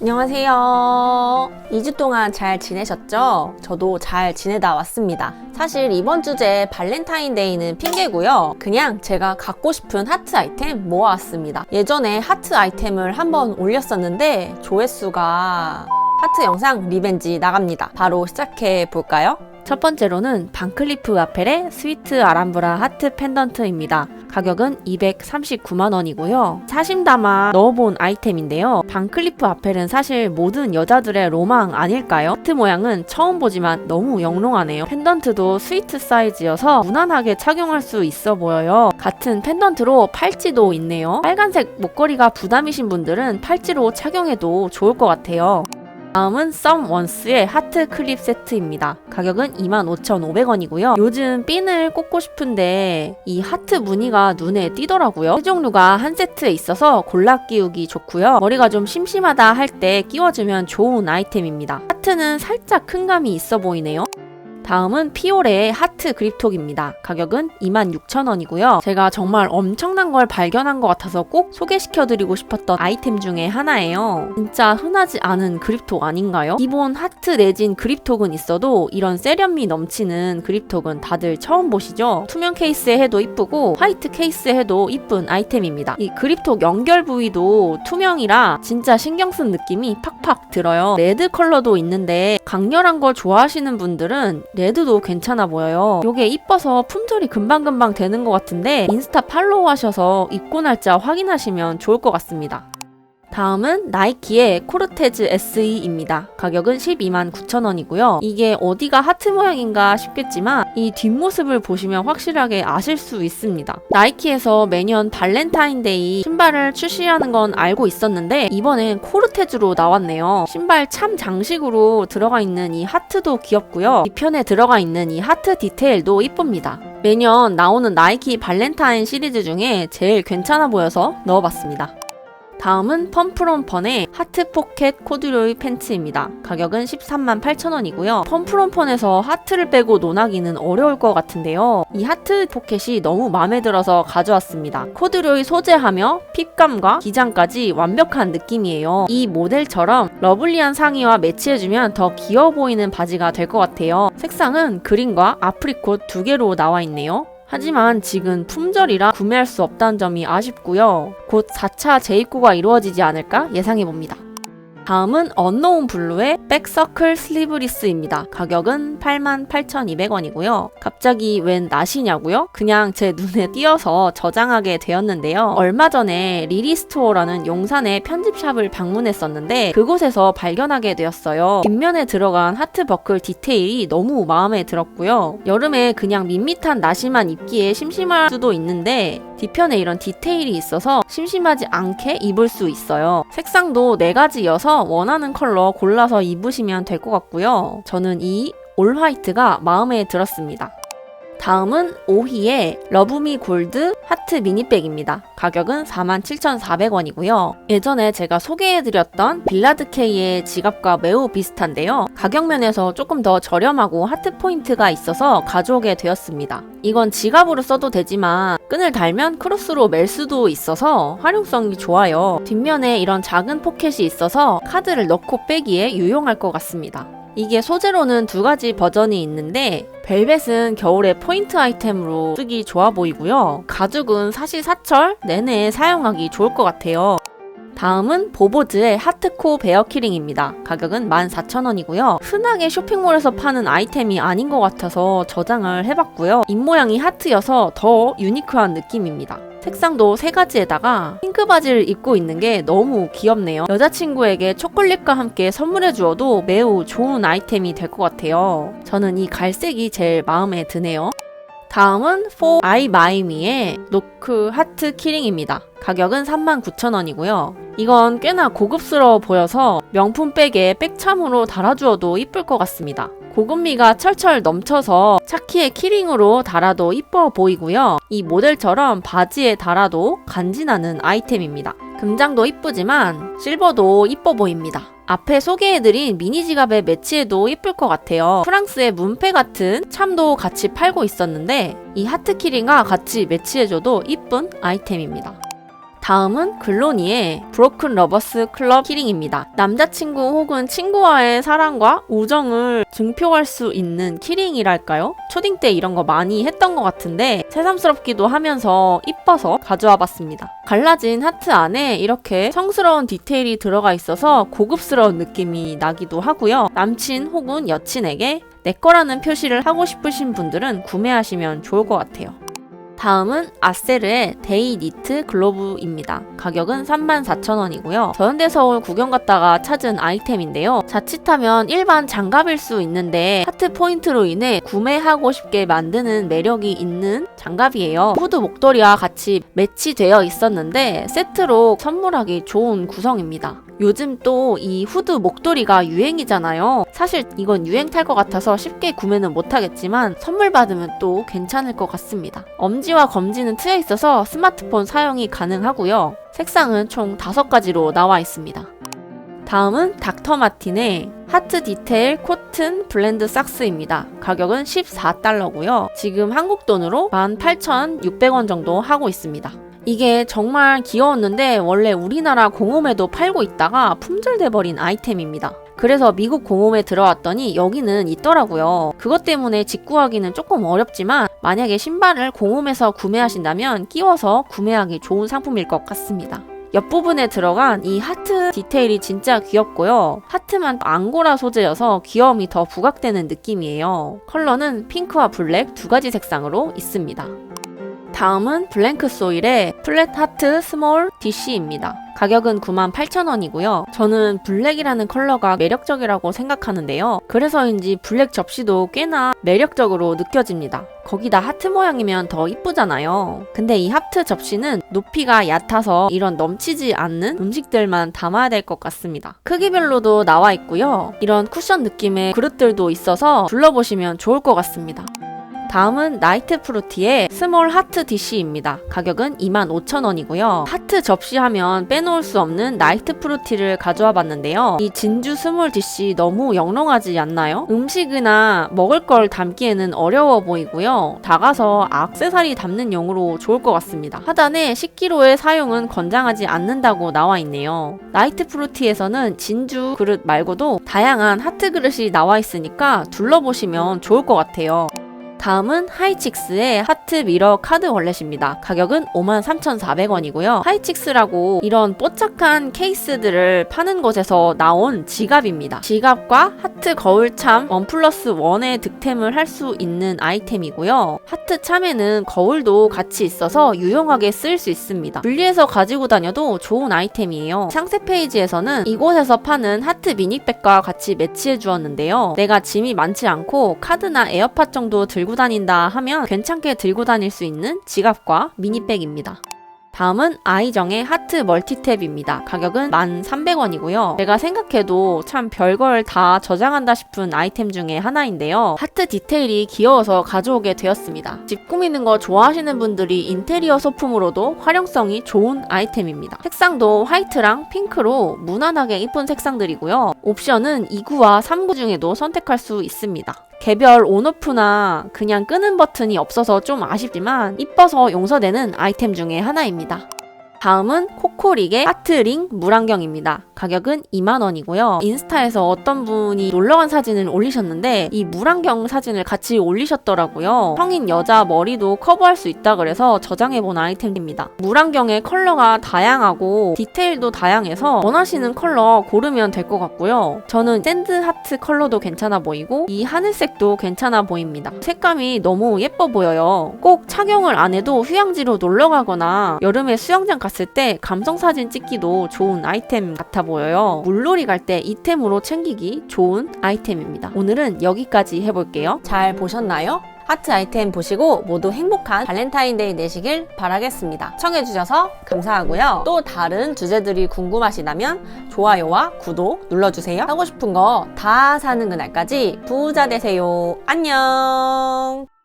안녕하세요. 2주 동안 잘 지내셨죠? 저도 잘 지내다 왔습니다. 사실 이번 주제 발렌타인데이는 핑계고요. 그냥 제가 갖고 싶은 하트 아이템 모아왔습니다. 예전에 하트 아이템을 한번 올렸었는데 조회수가 하트 영상 리벤지 나갑니다. 바로 시작해 볼까요? 첫 번째로는 반클리프 아펠의 스위트 아람브라 하트 펜던트입니다. 가격은 239만원이고요. 사심 담아 넣어본 아이템인데요. 반클리프 아펠은 사실 모든 여자들의 로망 아닐까요? 하트 모양은 처음 보지만 너무 영롱하네요. 펜던트도 스위트 사이즈여서 무난하게 착용할 수 있어 보여요. 같은 펜던트로 팔찌도 있네요. 빨간색 목걸이가 부담이신 분들은 팔찌로 착용해도 좋을 것 같아요. 다음은 썸원스의 하트 클립 세트입니다. 가격은 25,500원이고요. 요즘 핀을 꽂고 싶은데 이 하트 무늬가 눈에 띄더라고요. 세 종류가 한 세트에 있어서 골라 끼우기 좋고요. 머리가 좀 심심하다 할 때 끼워주면 좋은 아이템입니다. 하트는 살짝 큰 감이 있어 보이네요. 다음은 피오레의 하트 그립톡입니다. 가격은 26,000원이고요. 제가 정말 엄청난 걸 발견한 것 같아서 꼭 소개시켜드리고 싶었던 아이템 중에 하나예요. 진짜 흔하지 않은 그립톡 아닌가요? 기본 하트 내진 그립톡은 있어도 이런 세련미 넘치는 그립톡은 다들 처음 보시죠? 투명 케이스에 해도 이쁘고 화이트 케이스에 해도 이쁜 아이템입니다. 이 그립톡 연결 부위도 투명이라 진짜 신경 쓴 느낌이 팍팍 들어요. 레드 컬러도 있는데 강렬한 걸 좋아하시는 분들은 레드도 괜찮아 보여요. 요게 이뻐서 품절이 금방금방 되는 것 같은데 인스타 팔로우 하셔서 입고 날짜 확인하시면 좋을 것 같습니다. 다음은 나이키의 코르테즈 SE입니다. 가격은 12만 9천원이고요. 이게 어디가 하트 모양인가 싶겠지만 이 뒷모습을 보시면 확실하게 아실 수 있습니다. 나이키에서 매년 발렌타인데이 신발을 출시하는 건 알고 있었는데 이번엔 코르테즈로 나왔네요. 신발 참 장식으로 들어가 있는 이 하트도 귀엽고요. 뒤편에 들어가 있는 이 하트 디테일도 이쁩니다. 매년 나오는 나이키 발렌타인 시리즈 중에 제일 괜찮아 보여서 넣어봤습니다. 다음은 펌프론펀의 하트 포켓 코듀로이 팬츠입니다. 가격은 13만 8천원이고요. 펌프론펀에서 하트를 빼고 논하기는 어려울 것 같은데요. 이 하트 포켓이 너무 마음에 들어서 가져왔습니다. 코듀로이 소재하며 핏감과 기장까지 완벽한 느낌이에요. 이 모델처럼 러블리한 상의와 매치해주면 더 귀여워 보이는 바지가 될 것 같아요. 색상은 그린과 아프리콧 두 개로 나와 있네요. 하지만 지금 품절이라 구매할 수 없다는 점이 아쉽고요. 곧 4차 재입고가 이루어지지 않을까 예상해 봅니다. 다음은 언노운 블루의 백서클 슬리브리스입니다. 가격은 88,200원이고요. 갑자기 웬 낫이냐고요? 그냥 제 눈에 띄어서 저장하게 되었는데요. 얼마 전에 리리스토어라는 용산의 편집샵을 방문했었는데 그곳에서 발견하게 되었어요. 뒷면에 들어간 하트 버클 디테일이 너무 마음에 들었고요. 여름에 그냥 밋밋한 나시만 입기에 심심할 수도 있는데 뒤편에 이런 디테일이 있어서 심심하지 않게 입을 수 있어요. 색상도 네 가지여서 원하는 컬러 골라서 입으시면 될 것 같고요. 저는 이 올 화이트가 마음에 들었습니다. 다음은 오히의 러브미 골드 하트 미니백입니다. 가격은 47,400원이고요. 예전에 제가 소개해드렸던 빌라드케이의 지갑과 매우 비슷한데요. 가격 면에서 조금 더 저렴하고 하트 포인트가 있어서 가져오게 되었습니다. 이건 지갑으로 써도 되지만 끈을 달면 크로스로 멜 수도 있어서 활용성이 좋아요. 뒷면에 이런 작은 포켓이 있어서 카드를 넣고 빼기에 유용할 것 같습니다. 이게 소재로는 두 가지 버전이 있는데 벨벳은 겨울에 포인트 아이템으로 쓰기 좋아 보이고요. 가죽은 사시사철 내내 사용하기 좋을 것 같아요. 다음은 보보즈의 하트코 베어 키링입니다. 가격은 14,000원이고요. 흔하게 쇼핑몰에서 파는 아이템이 아닌 것 같아서 저장을 해봤고요. 입모양이 하트여서 더 유니크한 느낌입니다. 색상도 세 가지에다가 핑크 바지를 입고 있는 게 너무 귀엽네요. 여자친구에게 초콜릿과 함께 선물해 주어도 매우 좋은 아이템이 될 것 같아요. 저는 이 갈색이 제일 마음에 드네요. 다음은 4 I My Me의 노크 하트 키링입니다. 가격은 39,000원이고요. 이건 꽤나 고급스러워 보여서 명품 백에 백참으로 달아주어도 이쁠 것 같습니다. 고급미가 철철 넘쳐서 차키에 키링으로 달아도 이뻐 보이고요. 이 모델처럼 바지에 달아도 간지나는 아이템입니다. 금장도 이쁘지만 실버도 이뻐 보입니다. 앞에 소개해드린 미니 지갑에 매치해도 이쁠 것 같아요. 프랑스의 문패 같은 참도 같이 팔고 있었는데 이 하트 키링과 같이 매치해줘도 이쁜 아이템입니다. 다음은 글로니의 브로큰 러버스 클럽 키링입니다. 남자친구 혹은 친구와의 사랑과 우정을 증표할 수 있는 키링이랄까요? 초딩 때 이런 거 많이 했던 것 같은데 새삼스럽기도 하면서 이뻐서 가져와 봤습니다. 갈라진 하트 안에 이렇게 성스러운 디테일이 들어가 있어서 고급스러운 느낌이 나기도 하고요. 남친 혹은 여친에게 내 거라는 표시를 하고 싶으신 분들은 구매하시면 좋을 것 같아요. 다음은 아세르의 데이 니트 글로브입니다. 가격은 34,000원이고요. 저현대 서울 구경 갔다가 찾은 아이템인데요. 자칫하면 일반 장갑일 수 있는데 하트 포인트로 인해 구매하고 싶게 만드는 매력이 있는 장갑이에요. 후드 목도리와 같이 매치되어 있었는데 세트로 선물하기 좋은 구성입니다. 요즘 또 이 후드 목도리가 유행이잖아요. 사실 이건 유행 탈 것 같아서 쉽게 구매는 못하겠지만 선물 받으면 또 괜찮을 것 같습니다. 엄지 와 검지는 트여 있어서 스마트폰 사용이 가능하고요. 색상은 총 5가지로 나와 있습니다. 다음은 닥터 마틴의 하트 디테일 코튼 블렌드 삭스입니다. 가격은 14달러고요. 지금 한국 돈으로 18,600원 정도 하고 있습니다. 이게 정말 귀여웠는데 원래 우리나라 공홈에도 팔고 있다가 품절돼 버린 아이템입니다. 그래서 미국 공홈에 들어왔더니 여기는 있더라고요. 그것 때문에 직구하기는 조금 어렵지만 만약에 신발을 공홈에서 구매하신다면 끼워서 구매하기 좋은 상품일 것 같습니다. 옆부분에 들어간 이 하트 디테일이 진짜 귀엽고요. 하트만 앙고라 소재여서 귀여움이 더 부각되는 느낌이에요. 컬러는 핑크와 블랙 두 가지 색상으로 있습니다. 다음은 블랭크 소일의 플랫 하트 스몰 DC입니다. 가격은 98,000원이고요. 저는 블랙이라는 컬러가 매력적이라고 생각하는데요. 그래서인지 블랙 접시도 꽤나 매력적으로 느껴집니다. 거기다 하트 모양이면 더 이쁘잖아요. 근데 이 하트 접시는 높이가 얕아서 이런 넘치지 않는 음식들만 담아야 될 것 같습니다. 크기별로도 나와 있고요. 이런 쿠션 느낌의 그릇들도 있어서 둘러보시면 좋을 것 같습니다. 다음은 나이트 프루티의 스몰 하트 DC입니다. 가격은 25,000원이고요. 하트 접시하면 빼놓을 수 없는 나이트 프루티를 가져와 봤는데요. 이 진주 스몰 DC 너무 영롱하지 않나요? 음식이나 먹을 걸 담기에는 어려워 보이고요. 작아서 악세사리 담는 용으로 좋을 것 같습니다. 하단에 10kg의 사용은 권장하지 않는다고 나와 있네요. 나이트 프루티에서는 진주 그릇 말고도 다양한 하트 그릇이 나와 있으니까 둘러보시면 좋을 것 같아요. 다음은 하이칙스의 하트 미러 카드 월렛입니다. 가격은 53,400원이고요. 하이칙스라고 이런 뽀짝한 케이스들을 파는 곳에서 나온 지갑입니다. 지갑과 하트 거울참 원 플러스 원의 득템을 할 수 있는 아이템이고요. 하트 참에는 거울도 같이 있어서 유용하게 쓸 수 있습니다. 분리해서 가지고 다녀도 좋은 아이템이에요. 상세 페이지에서는 이곳에서 파는 하트 미니백과 같이 매치해 주었는데요. 내가 짐이 많지 않고 카드나 에어팟 정도 들고 다닌다 하면 괜찮게 들고 다닐 수 있는 지갑과 미니백입니다. 다음은 아이정의 하트 멀티탭입니다. 가격은 1,300원이고요. 제가 생각해도 참 별걸 다 저장한다 싶은 아이템 중에 하나인데요. 하트 디테일이 귀여워서 가져오게 되었습니다. 집 꾸미는 거 좋아하시는 분들이 인테리어 소품으로도 활용성이 좋은 아이템입니다. 색상도 화이트랑 핑크로 무난하게 이쁜 색상들이고요. 옵션은 2구와 3구 중에도 선택할 수 있습니다. 개별 온오프나 그냥 끄는 버튼이 없어서 좀 아쉽지만 이뻐서 용서되는 아이템 중에 하나입니다. 다음은 코코릭의 하트링 물안경입니다. 가격은 2만원이고요. 인스타에서 어떤 분이 놀러간 사진을 올리셨는데 이 물안경 사진을 같이 올리셨더라고요. 성인 여자 머리도 커버할 수 있다 그래서 저장해본 아이템입니다. 물안경의 컬러가 다양하고 디테일도 다양해서 원하시는 컬러 고르면 될 것 같고요. 저는 샌드 하트 컬러도 괜찮아 보이고 이 하늘색도 괜찮아 보입니다. 색감이 너무 예뻐 보여요. 꼭 착용을 안 해도 휴양지로 놀러 가거나 여름에 수영장 갔을 때 감성 사진 찍기도 좋은 아이템 같아 보여요. 물놀이 갈 때 이템으로 챙기기 좋은 아이템입니다. 오늘은 여기까지 해볼게요. 잘 보셨나요? 하트 아이템 보시고 모두 행복한 발렌타인데이 되시길 바라겠습니다. 청해주셔서 감사하고요. 또 다른 주제들이 궁금하시다면 좋아요와 구독 눌러주세요. 하고 싶은 거 다 사는 그날까지 부자 되세요. 안녕!